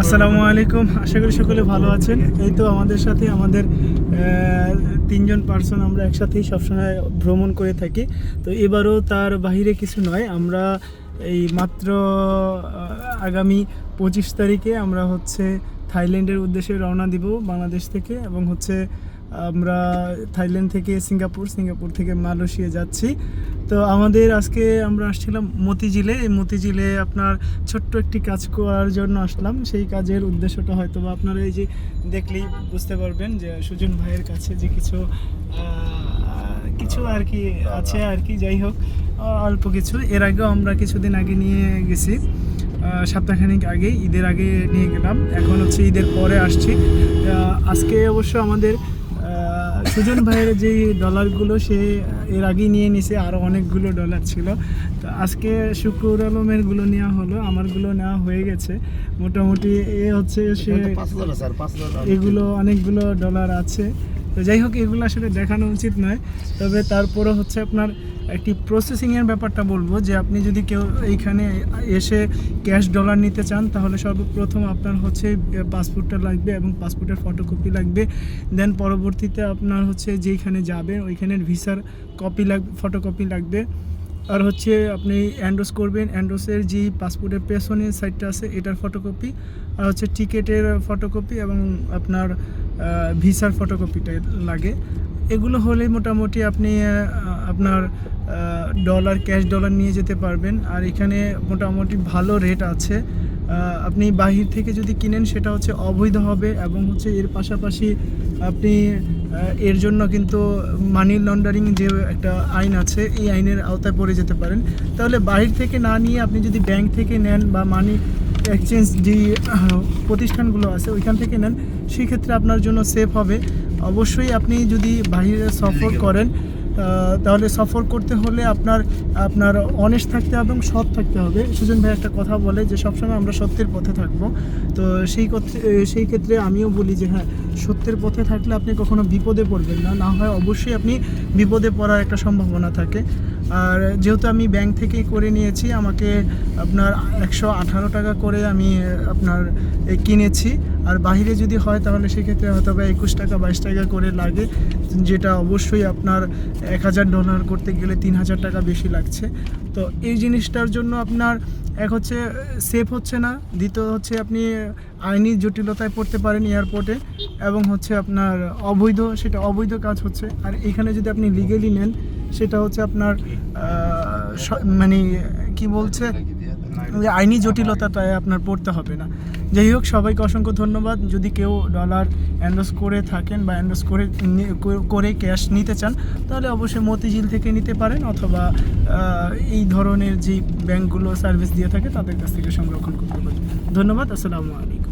আসসালামু আলাইকুম। আশা করি সকলে ভালো আছেন। এই তো আমাদের সাথে আমাদের তিনজন পার্সন আমরা একসাথেই সবসময় ভ্রমণ করে থাকি। তো এবারও তার বাহিরে কিছু নয়। আমরা এই মাত্র আগামী পঁচিশ তারিখে আমরা হচ্ছে থাইল্যান্ডের উদ্দেশ্যে রওনা দিব বাংলাদেশ থেকে এবং হচ্ছে আমরা থাইল্যান্ড থেকে সিঙ্গাপুর সিঙ্গাপুর থেকে মালয়েশিয়া যাচ্ছি। তো আমাদের আজকে আমরা আসছিলাম মতিঝিলে। এই মতিঝিলে আপনার ছোট্ট একটি কাজ করার জন্য আসলাম। সেই কাজের উদ্দেশ্যটা হয়তো বা আপনারা এই যে দেখলেই বুঝতে পারবেন যে সুজন ভাইয়ের কাছে যে কিছু কিছু আর কি আছে আর কি। যাই হোক, অল্প কিছু। এর আগেও আমরা কিছুদিন আগে নিয়ে গেছি। সপ্তাহখানিক আগে ঈদের আগে নিয়ে গেলাম। এখন হচ্ছে ঈদের পরে আসছি। আজকে অবশ্য আমাদের সুজন ভাইয়ের যে ডলারগুলো সে এর আগেই নিয়ে নিছে আরও অনেকগুলো ডলার ছিল। তো আজকে শুক্র আলমেরগুলো নেওয়া হলো আমারগুলো নেওয়া হয়ে গেছে। মোটামুটি এ হচ্ছে সে এগুলো অনেকগুলো ডলার আছে। তো যাই হোক এগুলো আসলে দেখানো উচিত নয়। তবে তারপরে হচ্ছে আপনার একটি প্রসেসিংয়ের ব্যাপারটা বলব যে আপনি যদি কেউ এইখানে এসে ক্যাশ ডলার নিতে চান, তাহলে সর্বপ্রথম আপনার হচ্ছে পাসপোর্টটা লাগবে এবং পাসপোর্টের ফটোকপি লাগবে। দেন পরবর্তীতে আপনার হচ্ছে যেইখানে যাবেন, ওইখানের ভিসার কপি লাগবে ফটোকপি লাগবে। আর হচ্ছে আপনি অ্যান্ডোস করবেন অ্যান্ডোসের যে পাসপোর্টের পেছনের সাইডটা আছে, এটার ফটোকপি আর হচ্ছে টিকেটের ফটোকপি এবং আপনার ভিসার ফটোকপিটা লাগে। এগুলো হলে মোটামুটি আপনি আপনার ডলার ক্যাশ ডলার নিয়ে যেতে পারবেন। আর এখানে মোটামুটি ভালো রেট আছে। আপনি বাহির থেকে যদি কিনেন, সেটা হচ্ছে অবৈধ হবে এবং হচ্ছে এর পাশাপাশি আপনি এর জন্য কিন্তু মানি লন্ডারিং যে একটা আইন আছে, এই আইনের আওতায় পড়ে যেতে পারেন। তাহলে বাহির থেকে না নিয়ে আপনি যদি ব্যাংক থেকে নেন বা মানি এক্সচেঞ্জ যে প্রতিষ্ঠানগুলো আছে, ওইখান থেকে নেন, সেক্ষেত্রে আপনার জন্য সেফ হবে। অবশ্যই আপনি যদি বাহিরে সফর করেন তাহলে সফর করতে হলে আপনার আপনার অনেস্ট থাকতে হবে এবং সৎ থাকতে হবে। সুজন ভাই একটা কথা বলে যে সবসময় আমরা সত্যের পথে থাকব। তো সেই সেই ক্ষেত্রে আমিও বলি যে হ্যাঁ সত্যের পথে থাকলে আপনি কখনো বিপদে পড়বেন না। না হয় অবশ্যই আপনি বিপদে পড়ার একটা সম্ভাবনা থাকে। আর যেহেতু আমি ব্যাংক থেকেই করে নিয়েছি, আমাকে আপনার একশো আঠারো টাকা করে আমি আপনার কিনেছি। আর বাইরে যদি হয় তাহলে সেক্ষেত্রে হয়তো বা একুশ টাকা, বাইশ টাকা করে লাগে, যেটা অবশ্যই আপনার এক হাজার ডলার করতে গেলে তিন হাজার টাকা বেশি লাগছে। তো এই জিনিসটার জন্য আপনার, এক হচ্ছে সেফ হচ্ছে না, দ্বিতীয় হচ্ছে আপনি আইনি জটিলতায় পড়তে পারেন এয়ারপোর্টে এবং হচ্ছে আপনার অবৈধ, সেটা অবৈধ কাজ হচ্ছে। আর এখানে যদি আপনি লিগেলি নেন সেটা হচ্ছে আপনার মানে কি বলছে? আইনি জটিলতাটায় আপনার পড়তে হবে না। যাই হোক, সবাইকে অসংখ্য ধন্যবাদ। যদি কেউ ডলার অ্যান্ডোস করে থাকেন বা অ্যান্ডোস করে করে ক্যাশ নিতে চান, তাহলে অবশ্যই মতিঝিল থেকে নিতে পারেন অথবা এই ধরনের যে ব্যাংকগুলো সার্ভিস দিয়ে থাকে, তাদের কাছ থেকে সংরক্ষণ করতে পারেন। ধন্যবাদ, আসসালামু আলাইকুম।